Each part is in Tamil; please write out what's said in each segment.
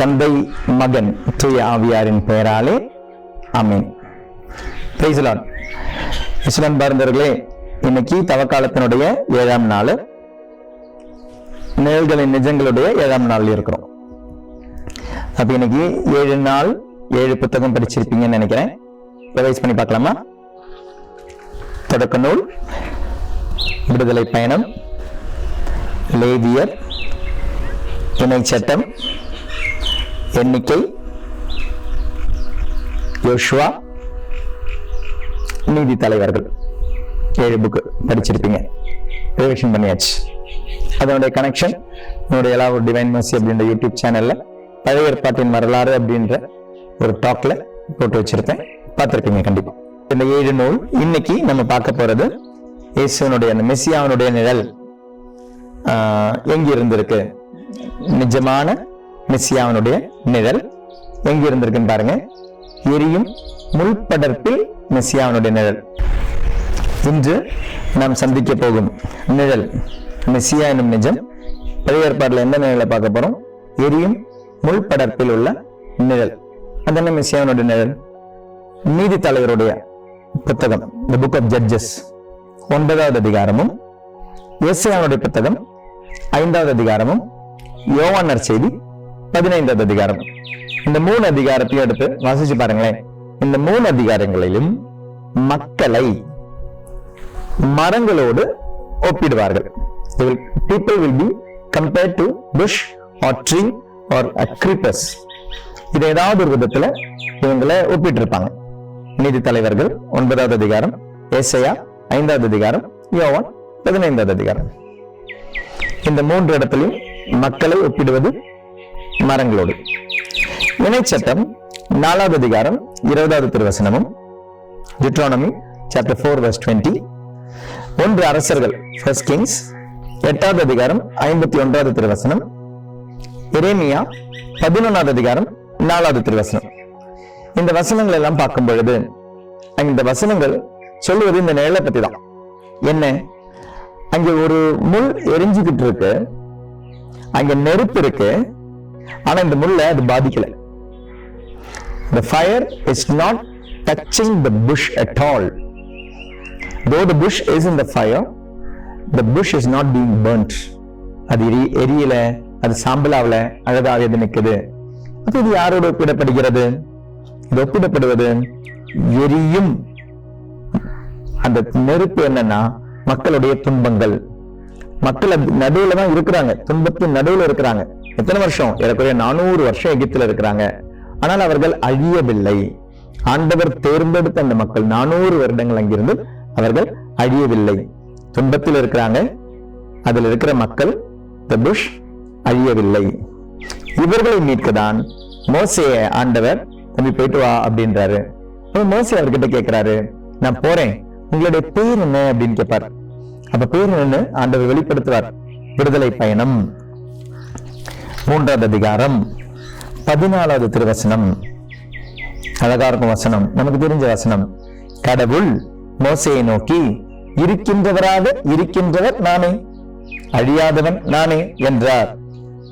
தந்தை மகன் தூய ஆவியாரின் பெயராலே அமீன் பிரைஸ் இஸ்லாம் பார்ந்தவர்களே இன்னைக்கு தவக்காலத்தினுடைய ஏழாம் நாள். நிழல்களின் நிஜங்களுடைய ஏழாம் நாள் இருக்கிறோம். அப்ப இன்னைக்கு ஏழு நாள் ஏழு புத்தகம் படிச்சிருப்பீங்கன்னு நினைக்கிறேன். ரிவைஸ் பண்ணி பார்க்கலாமா? தொடக்க நூல் விடுதலை பயணம் லேவியர் துணை சட்டம் எண்ணிக்கை யோஷ்வா நீதி தலைவர்கள். ஏழு புக்கு படிச்சிருப்பீங்க. ரிவிஷன் பண்ணியாச்சு. அதனுடைய கனெக்ஷன் என்னுடைய எல்லா ஒரு டிவைன் மசி அப்படின்ற யூடியூப் சேனல்ல பழைய ஏற்பாட்டின் வரலாறு அப்படின்ற ஒரு டாக்ல போட்டு வச்சிருப்பேன். பார்த்துருப்பீங்க கண்டிப்பா. இந்த ஏழு நூல் இன்னைக்கு நம்ம பார்க்க போறது இயேசுனுடைய அந்த மெஸ்ஸியாவனுடைய நிழல் ஆஹ், இருந்திருக்கு நிஜமான மெஸ்ஸியாவனுடைய நிழல் எங்க இருந்திருக்குன்னு பாருங்க. எரியும் முள்படர்ப்பில் மெஸ்ஸியாவனுடைய நிழல். இன்று நாம் சந்திக்க போகும் நிழல் மெஸ்ஸியா என்னும் நிஜம். பழைய ஏற்பாடுல எந்த நிழலை பார்க்க போறோம்? எரியும் முள்படர்ப்பில் உள்ள நிழல். அதென்ன மெஸ்ஸியாவனுடைய நிழல்? நீதி தலைவருடைய புத்தகம் த புக் ஆஃப் ஜட்ஜஸ் ஒன்பதாவது அதிகாரமும் ஏசாயாவுடைய புத்தகம் ஐந்தாவது அதிகாரமும் யோவானர் செய்தி பதினைந்தாவது அதிகாரம். இந்த மூணு அதிகாரத்தையும் எடுத்து வாசிச்சு பாருங்களேன். இந்த மூணு அதிகாரங்களிலும் மக்களை மரங்களோடு ஒப்பிடுவார்கள். People will be compared to bush or tree or creepers. இது ஏதாவது ஒரு விதத்துல இவங்களை ஒப்பிட்டு இருப்பாங்க நீதி தலைவர்கள் ஒன்பதாவது அதிகாரம் ஏசையா ஐந்தாவது அதிகாரம் யோவான் பதினைந்தாவது அதிகாரம். இந்த மூன்று இடத்திலும் மக்களை ஒப்பிடுவது மரங்களோடு. இணைச்சட்டம் நாலாவது அதிகாரம் இருபதாவது திருவசனமும் Deuteronomy chapter four verse twenty ஒன்று அரசர்கள் ஃபர்ஸ்ட் கிங்ஸ் எட்டாவது அதிகாரம் ஐம்பத்தி ஒன்றாவது திருவசனம். இரேமியா பதினொன்றாவது அதிகாரம் நாலாவது திருவசனம். இந்த வசனங்கள் எல்லாம் பார்க்கும் பொழுது இந்த வசனங்கள் சொல்லுவது இந்த நிழலை பத்தி தான் என்ன? அங்கே ஒரு முள் எரிஞ்சுக்கிட்டு இருக்கு. அங்க நெருப்பு இருக்கு. ஆனா இந்த முள்ள அது பாதிக்கல. The fire is not touching the bush at all. Though the bush is in the fire the bush is not being burnt. அது எரி எரியல அது சாம்பலாவில் அழகாக இது நிக்குது. அப்போ இது யாரோடு ஒப்பிடப்படுகிறது? இது ஒப்பிடப்படுவது எரியும். அந்த நெருப்பு என்னன்னா மக்களுடைய துன்பங்கள். மக்கள் நடுவில் நடுவுல தான் இருக்கிறாங்க. துன்பத்தின் நடுவுல இருக்கிறாங்க. எத்தனை வருஷம்? ஏறக்குறைய நானூறு வருஷம் எகிப்தில் இருக்கிறாங்க. ஆனால் அவர்கள் அழியவில்லை. ஆண்டவர் தேர்ந்தெடுத்த அந்த மக்கள் நானூறு வருடங்கள் அங்கிருந்து அவர்கள் அழியவில்லை. துன்பத்தில் இருக்கிறாங்க. அதில் இருக்கிற மக்கள் the bush அழியவில்லை. இவர்களை மீட்கதான் மோசைய ஆண்டவர் தம்பி போயிட்டு வா அப்படின்றாரு. அப்ப மோசே அவர்கிட்ட கேட்கிறாரு நான் போறேன். உங்களுடைய பேர் என்ன? அப்படின்னு கேட்பார். அப்ப பேர் என்னன்னு ஆண்டவர் வெளிப்படுத்துவார். விடுதலை பயணம். மூன்றாவது அதிகாரம் பதினாலாவது திருவசனம். அழகா இருக்கும் வசனம் நமக்கு தெரிஞ்ச வசனம். கடவுள் மோசையை நோக்கி இருக்கின்றவராக இருக்கின்றவர் நானே அழியாதவன் நானே என்றார்.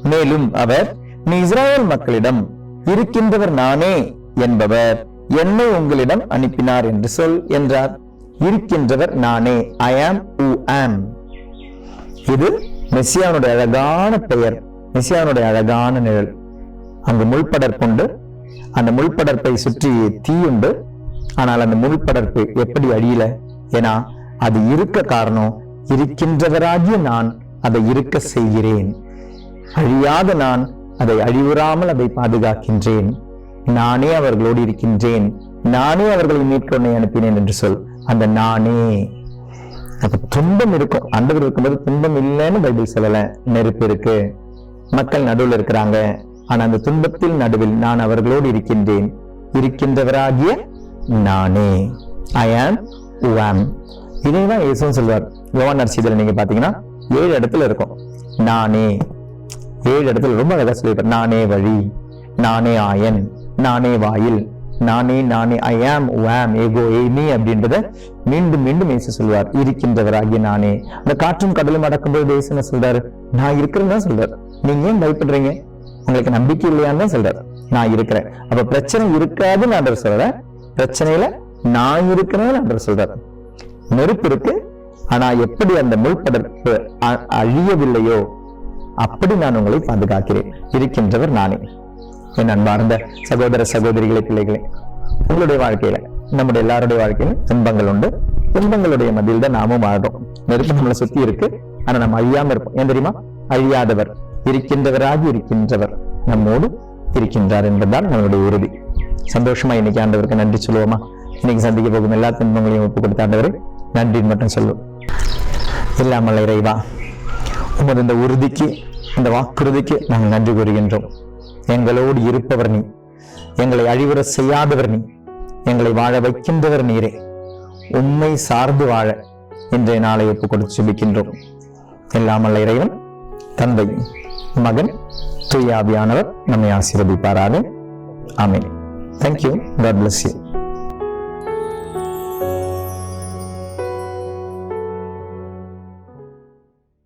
மேலும் அவர் நீ இஸ்ராயேல் மக்களிடம் இருக்கின்றவர் நானே என்பவர் என்னை உங்களிடம் அனுப்பினார் என்று சொல் என்றார். இருக்கின்றவர் நானே ஐ ஆம் who ஆம் இது மெஸ்ஸியானுடைய அழகான பெயர். நிசியானுடைய அழகான நிழல். அங்கு முள்படர்ப்புண்டு. அந்த முள்படர்ப்பை சுற்றி தீயுண்டு. ஆனால் அந்த முள்படர்ப்பு எப்படி அழியல? ஏன்னா அது இருக்க காரணம் இருக்கின்றவராகிய நான் அதை இருக்க செய்கிறேன். அழியாத நான் அதை அழிவுறாமல் அதை பாதுகாக்கின்றேன். நானே அவர்களோடு இருக்கின்றேன். நானே அவர்களை மீட்க உன்னை அனுப்பினேன் என்று சொல். அந்த நானே. அப்ப துன்பம் இருக்கும். ஆண்டவர் இருக்கும்போது துன்பம் இல்லைன்னு பைபிள் சொல்லல. நெருப்பு இருக்கு. மக்கள் நடுவில் இருக்கிறாங்க. ஆனா அந்த துன்பத்தில் நடுவில் நான் அவர்களோடு இருக்கின்றேன். இருக்கின்றவராகிய நானே. ஐ ஆம் உவாம் இதைதான் இயேசுன்னு சொல்வார் யோவான் நர்சிதல் நீங்க பாத்தீங்கன்னா ஏழு இடத்துல இருக்கும். நானே. ஏழு இடத்துல ரொம்ப அழகா சொல்லியிருப்பார். நானே வழி. நானே ஆயன். நானே வாயில். நானே நானே ஐ ஆம் வேம் ஏகோ ஏமி அப்படின்றத மீண்டும் மீண்டும் இயேசு சொல்வார் இருக்கின்றவராகிய நானே. அந்த காற்றும் கடலும் அடக்கும்போது இயேசு என்ன சொல்றாரு? நான் இருக்கிறேன்னு தான் சொல்றாரு. நீங்க ஏன் பயப்படுறீங்க? உங்களுக்கு நம்பிக்கை இல்லையான்னு தான் சொல்றாரு. நான் இருக்கிறேன். அப்ப பிரச்சனை இருக்காதுன்னு ஆண்டவர் சொல்ற பிரச்சனையில நான் இருக்கிறேன்னு ஆண்டவர் சொல்றாரு. நெருப்பு இருக்கு. ஆனா எப்படி அந்த முள்படர்ப்பு அழியவில்லையோ அப்படி நான் உங்களை பாதுகாக்கிறேன். இருக்கின்றவர் நானே. என் அன்பார்ந்த சகோதர சகோதரிகளை பிள்ளைகளே உங்களுடைய வாழ்க்கையில நம்முடைய எல்லாருடைய வாழ்க்கையில துன்பங்கள் உண்டு. துன்பங்களுடைய மத்தியில் தான் நாமும் வாழ்றோம். நெருப்பு நம்மளை சுத்தி இருக்கு. ஆனா நம்ம அழியாம இருப்போம். ஏன் தெரியுமா? அழியாதவர் இருக்கின்றவராக இருக்கின்றவர் நம்மோடு இருக்கின்றார் என்பதுதான் நம்மளுடைய உறுதி. சந்தோஷமா இன்னைக்கு ஆண்டவருக்கு நன்றி சொல்லுவோமா? இன்னைக்கு சந்திக்க போகும் எல்லா துன்பங்களையும் ஒப்பு கொடுத்த ஆண்டவர் நன்றி மட்டும் சொல்லுவோம். இல்லாமல் இறைவா உமது இந்த உறுதிக்கு இந்த வாக்குறுதிக்கு நாங்கள் நன்றி கூறுகின்றோம். எங்களோடு இருப்பவர் நீ. எங்களை அழிவுற செய்யாதவர் நீ. எங்களை வாழ வைக்கின்றவர் நீரே. உண்மை சார்ந்து வாழ இன்றைய நாளை ஒப்புக் கொடுத்து சுபிக்கின்றோம். எல்லாமல்ல இறைவன் தந்தை மகன் தூயாவியானவர் நம்மை ஆசீர்வதிப்பாராக. ஆமென். Thank you God bless you